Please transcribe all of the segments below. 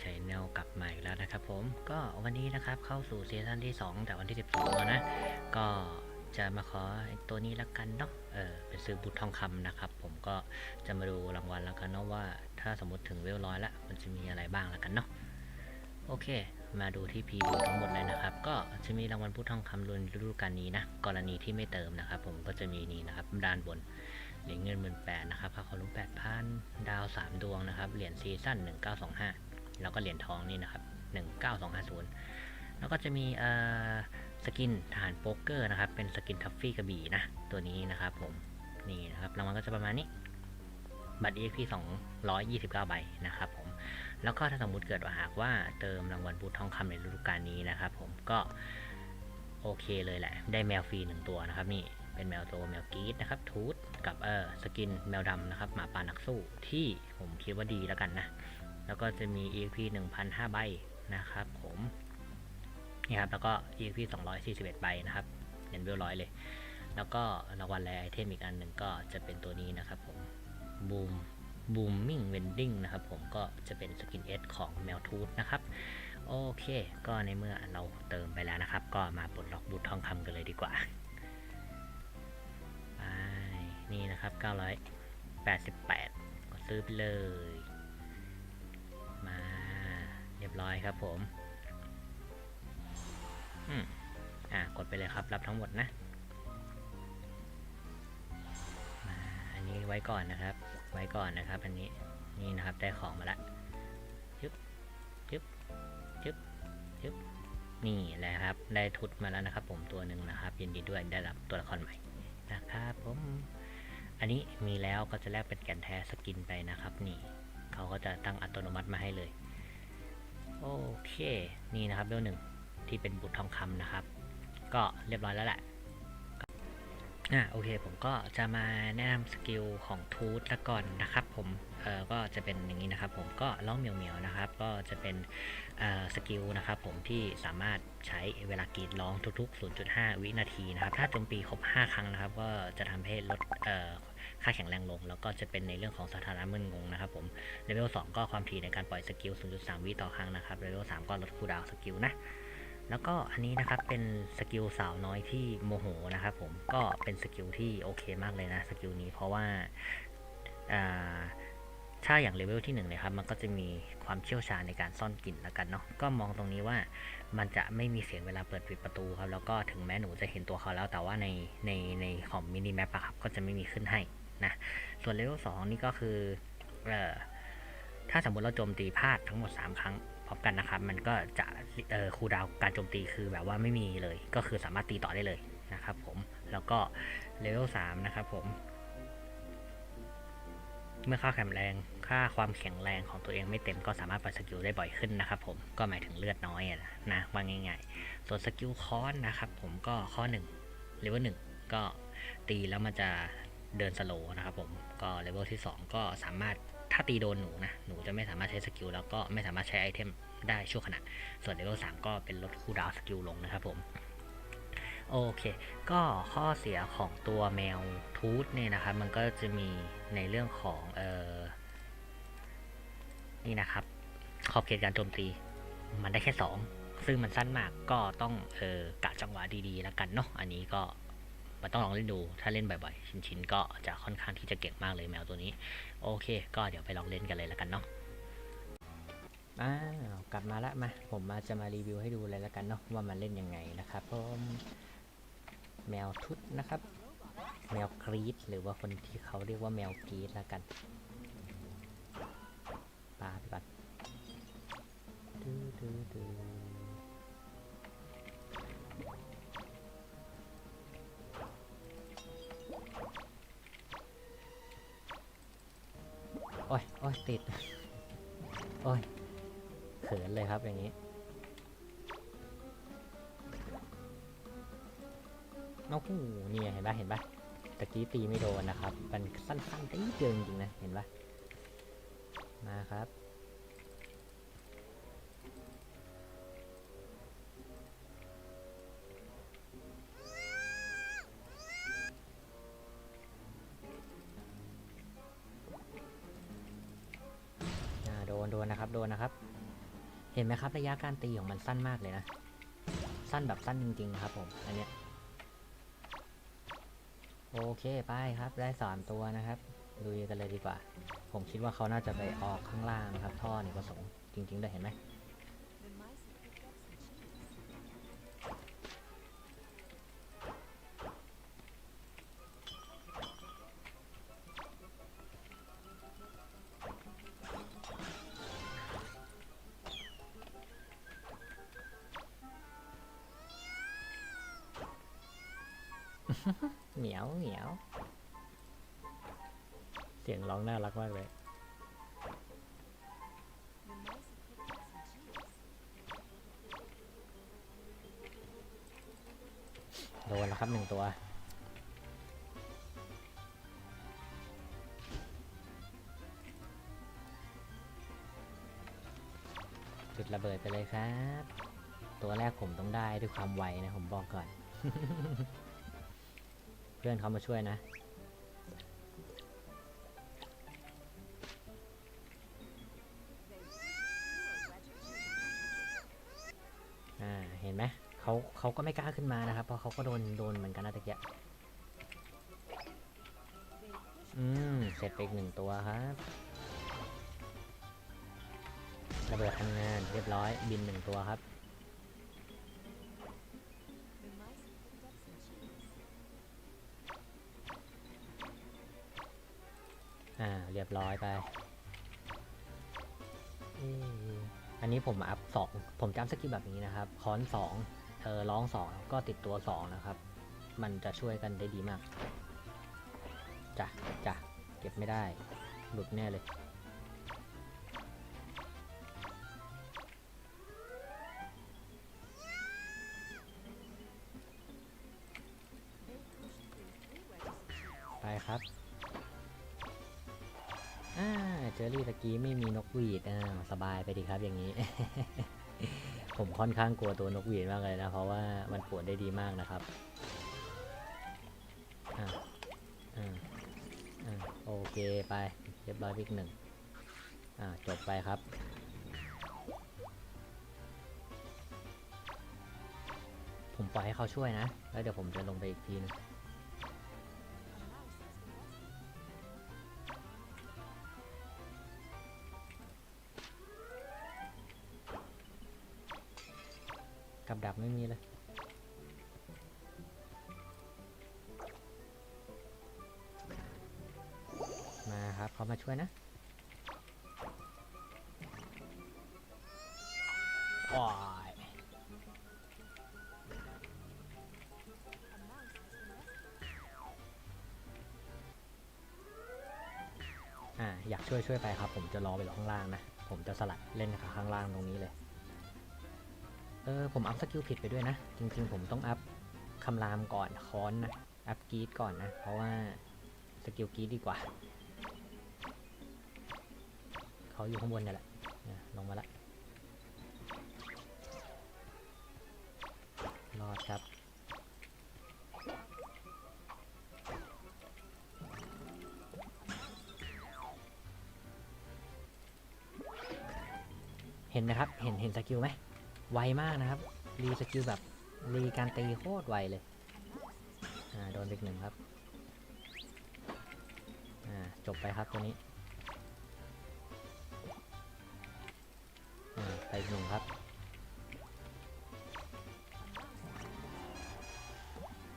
ชแนลกลับมาอีกแล้วนะครับผมก็วันนี้นะครับเข้าสู่ซีซั่นที่ 2 แต่วันที่ 12แล้วนะ ก็จะมาขอตัวนี้ละกันเนาะเออเป็นซื้อบุตรทองคำนะครับ ผมก็จะมาดูรางวัลแล้วกันเนาะว่า ถ้าสมมติถึงเวลร้อยละมันจะมีอะไรบ้างละกันเนาะโอเค มาดูที่พีดูทั้งหมดเลยนะครับ ก็จะมีรางวัลพุทธทองคำรวมฤดูกาลนี้นะ กรณีที่ไม่เติมนะครับ ผมก็จะมีนี่นะครับด้านบนเหรียญเงินหมื่นแปดนะครับค่าขอลุ้แปดพันดาวสามดวงนะครับ เหรียญซีซั่นหนึ่งเก้าสองห้า แล้วก็เหรียญทองนี่นะครับหนึ่งเก้าสองห้าศูนย์แล้วก็จะมีเอ่อสกินทหารโป๊กเกอร์นะครับ เป็นสกินทัฟฟี่กระบี่นะ ตัวนี้นะครับผม นี่นะครับ รางวัลก็จะประมาณนี้ บัตร EXP 229 ใบนะครับผม แล้วก็ถ้าสมมุติเกิดว่าหากว่าเติมรางวัลบูททองคำในฤดูกาลนี้นะครับผม ก็โอเคเลยแหละ ได้แมวฟรีหนึ่งตัวนะครับนี่เป็นแมวตัวแมวกรีดนะครับทูตกับเออสกินแมวดำนะครับหมาป่านักสู้ที่ผมคิดว่าดีแล้วกันนะ แล้วก็จะมี EXP 1,005ใบนะครับผมนี่ครับแล้วก็ EXP 241ใบนะครับเห็นเรียบร้อยเลย แล้วก็รางวัลแรไอเทมอีกอันหนึ่งก็จะเป็นตัวนี้นะครับผมบูมบูมมิ่งเวนดิ้งนะครับผมก็จะเป็นสกินเอสของแมวทูตนะครับโอเค ก็ในเมื่อเราเติมไปแล้วนะครับ ก็มาปลดล็อกบูททองคำกันเลยดีกว่าไปนี่นะครับ 988 ก็ซื้อไปเลย ร้อยครับผมอืมอ่ากดไปเลยครับ รับทั้งหมดนะมาอันนี้ไว้ก่อนนะครับ ไว้ก่อนนะครับ อันนี้นี่นะครับได้ของมาละยึบยึบยึบยึบนี่แหละครับ ได้ทุดมาแล้วนะครับ ผมตัวหนึ่งนะครับ ยินดีด้วยได้รับตัวละครใหม่นะครับผมอันนี้มีแล้วก็จะแลกเป็นแก่นแท้สกินไปนะครับ นี่เขาก็จะตั้งอัตโนมัติมาให้เลย โอเค นี่นะครับเบลหนึ่งที่เป็นบุตรทองคำนะครับ ก็เรียบร้อยแล้วแหละอะโอเค ผมก็จะมาแนะนำสกิลของทูตละก่อนนะครับ ผมเออก็จะเป็นอย่างนี้นะครับ ผมก็ล้อเหมียวเหมียวๆนะครับ ก็จะเป็นเอ่อสกิลนะครับ ผมที่สามารถใช้เวลากรีดร้องทุกๆ 0.5 วินาทีนะครับ ถ้าโจมตีครบ 5 ครั้งนะครับ ก็จะทำให้ลดเอ่อ ค่าแข็งแรงลง แล้วก็จะเป็นในเรื่องของสถานะมึนงงนะครับผมเลเวล2ก็ความถี่ในการปล่อยสกิล 0.3 วิต่อครั้งนะครับเลเวล3ก็ลดคูลดาวสกิลนะแล้วก็อันนี้นะครับเป็นสกิลสาวน้อยที่โมโหนะครับผมก็เป็นสกิลที่โอเคมากเลยนะสกิลนี้เพราะว่าอ่าถ้าอย่างเลเวลที่1เลยครับมันก็จะมีความเชี่ยวชาญในการซ่อนกลิ่นแล้วกันเนาะก็มองตรงนี้ว่ามันจะไม่มีเสียงเวลาเปิดปิดประตูครับแล้วก็ถึงแม้หนูจะเห็นตัวเขาแล้วแต่ว่าในในในของมินิแมปอะครับก็จะไม่มีขึ้นให้ นะส่วนเลเวล2นี่ก็คือเอ่อถ้าสมมติเราโจมตีพลาดทั้งหมด 3 ครั้งพร้อมกันนะครับ มันก็จะเอ่อคูดาวการโจมตีคือแบบว่าไม่มีเลย ก็คือสามารถตีต่อได้เลยนะครับผมแล้วก็เลเวล3นะครับผมเมื่อค่าแข็งแรง ค่าความแข็งแรงของตัวเองไม่เต็มก็สามารถปล่อยสกิลได้บ่อยขึ้นนะครับผม ก็หมายถึงเลือดน้อยอะนะนะว่าง่ายๆ ส่วนสกิลคอนนะครับผมก็ข้อ1เลเวล1ก็ตีแล้วมันจะ เดินสโลว์นะครับผมก็เลเวลที่ 2 ก็สามารถถ้าตีโดนหนูนะ หนูจะไม่สามารถใช้สกิลแล้วก็ไม่สามารถใช้ไอเทมได้ชั่วขณะ ส่วนเลเวล3ก็เป็นลดคูลดาวน์สกิลลงนะครับผมโอเค ก็ข้อเสียของตัวแมวทูตเนี่ยนะครับ มันก็จะมีในเรื่องของเออนี่นะครับ ขอบเขตการโจมตี มันได้แค่ 2 ซึ่งมันสั้นมากก็ต้องเออกะจังหวะดีๆแล้วกันเนาะ อันนี้ก็ มันต้องลองเล่นดู ถ้าเล่นบ่อยๆ ชินๆ ก็จะค่อนข้างที่จะเก่งมากเลยแมวตัวนี้ โอเค ก็เดี๋ยวไปลองเล่นกันเลยแล้วกันเนาะอ้าวกลับมาละมาผมมาจะมารีวิวให้ดูเลยแล้วกันเนาะว่ามันเล่นยังไงนะครับผมแมวทุดนะครับ แมวกรีดหรือว่าคนที่เขาเรียกว่าแมวกรีดแล้วกันปาไปก่อนดูดูดู โอ้ยโอ้ยติด โอ้ยเขินเลยครับอย่างนี้ นกหูเนี่ยเห็นปะเห็นปะตะกี้ตีไม่โดนนะครับ มันสั้นๆตีเดียวจริงๆนะ เห็นปะมาครับ นโดนนะครับโดนนะครับ เห็นไหมครับระยะการตีของมันสั้นมากเลยนะ สั้นแบบสั้นจริง ๆ ครับ ผมอันเนี้ยโอเคไปครับได้สามตัวนะครับลุยกันเลยดีกว่า ผมคิดว่าเขาน่าจะไปออกข้างล่างนะครับ ท่อนี่ประสงค์จริงๆได้เห็นไหม เหมียวเหมียว เสียงร้องน่ารักมากเลย โดนแล้วครับหนึ่งตัว จุดระเบิดไปเลยครับ ตัวแรกผมต้องได้ด้วยความไวนะผมบอกก่อน เพื่อนเขามาช่วยนะ อ่า เห็นไหมเขาเขาก็ไม่กล้าขึ้นมานะครับ เพราะเขาก็โดนโดนเหมือนกันนะตะเกีย They pushed อืม เสร็จไปอีกหนึ่งตัวครับระเบิดทำงานเรียบร้อยบินหนึ่งตัวครับ ร้อยไป อันนี้ผมอัพสองผมจำสกิลแบบนี้นะครับค้อนสองเธอร้องสองก็ติดตัวสองนะครับ มันจะช่วยกันได้ดีมาก จ้ะจ้ะเก็บไม่ได้ หลุดแน่เลยไปครับ อ่าเจอรี่ตะกี้ไม่มีนกหวีดอ่าสบายไปดีครับอย่างนี้ ผมค่อนข้างกลัวตัวนกหวีดมากเลยนะ เพราะว่ามันปวดได้ดีมากนะครับอ่าอ่าอ่าโอเคไปเรียบร้อยพิกหนึ่งอ่าจบไปครับผมปล่อยให้เขาช่วยนะ แล้วเดี๋ยวผมจะลงไปอีกทีนึง กับดักไม่มีเลย มาครับเขามาช่วยนะโอ้ยอ่าอยากช่วยช่วยไปครับ ผมจะรอไปรอข้างล่างนะ ผมจะสลัดเล่นข้างล่างตรงนี้เลย เออผมอัพสกิลผิดไปด้วยนะ จริงๆ ผมต้องอัพคำรามก่อนค้อนนะ อัพกรีดก่อนนะ เพราะว่าสกิลกรีดดีกว่า เขาอยู่ข้างบนนี่แหละลงมาละรอดครับเห็นไหมครับ เห็น เห็นสกิลไหม ไวมากนะครับ รีสกิลแบบรีการตีโคตรไวเลย อ่า โดนอีกหนึ่งครับ อ่า จบไปครับตัวนี้ อ่า ไปหนึ่งครับ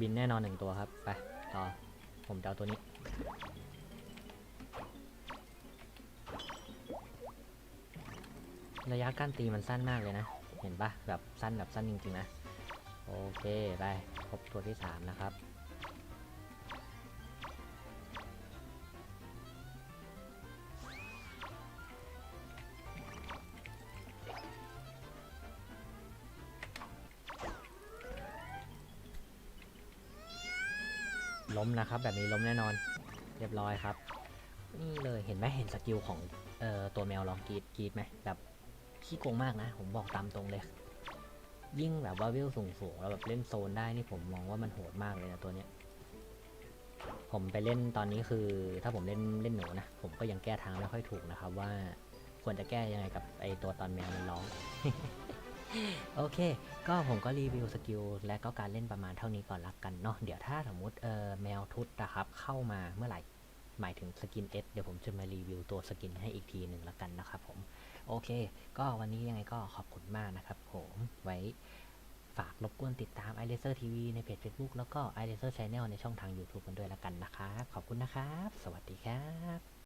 บินแน่นอนหนึ่งตัวครับ ไป ต่อ ผมจะเอาตัวนี้ระยะการตีมันสั้นมากเลยนะ เห็นปะแบบสั้นแบบสั้นจริง ๆ นะ โอเค ไปครบตัวที่สามนะครับ ล้มนะครับ แบบนี้ล้มแน่นอน เรียบร้อยครับ นี่เลยเห็นไหมเห็นสกิลของออตัวแมวลองกรีดกรีดไหมแบบ ขี้โกงมากนะ ผมบอกตามตรงเลย ยิ่งแบบว่าวิวสูงสูงๆแล้วแบบเล่นโซนได้นี่ผมมองว่ามันโหดมากเลยนะตัวเนี้ย ผมไปเล่นตอนนี้คือ ถ้าผมเล่นเล่นหนูนะ ผมก็ยังแก้ทางไม่ค่อยถูกนะครับว่าควรจะแก้ยังไงกับไอตัวตอนแมวมันร้องโอเค ก็ผมก็รีวิวสกิลและก็การเล่นประมาณเท่านี้ก่อนละกันเนาะ เดี๋ยวถ้าสมมติเออแมวทุตนะครับเข้ามาเมื่อไหร่ หมายถึงสกินเอสเดี๋ยวผมจะมารีวิวตัวสกินให้อีกทีหนึ่งละกันนะครับผม โอเค ก็วันนี้ยังไงก็ขอบคุณมากนะครับผมไว้ฝากรบกวนติดตาม i l a s e r TV ในเพจ Facebook แล้วก็ i l a s e r Channel ในช่องทาง YouTube กันด้วยละกันนะครับ ขอบคุณนะครับ สวัสดีครับ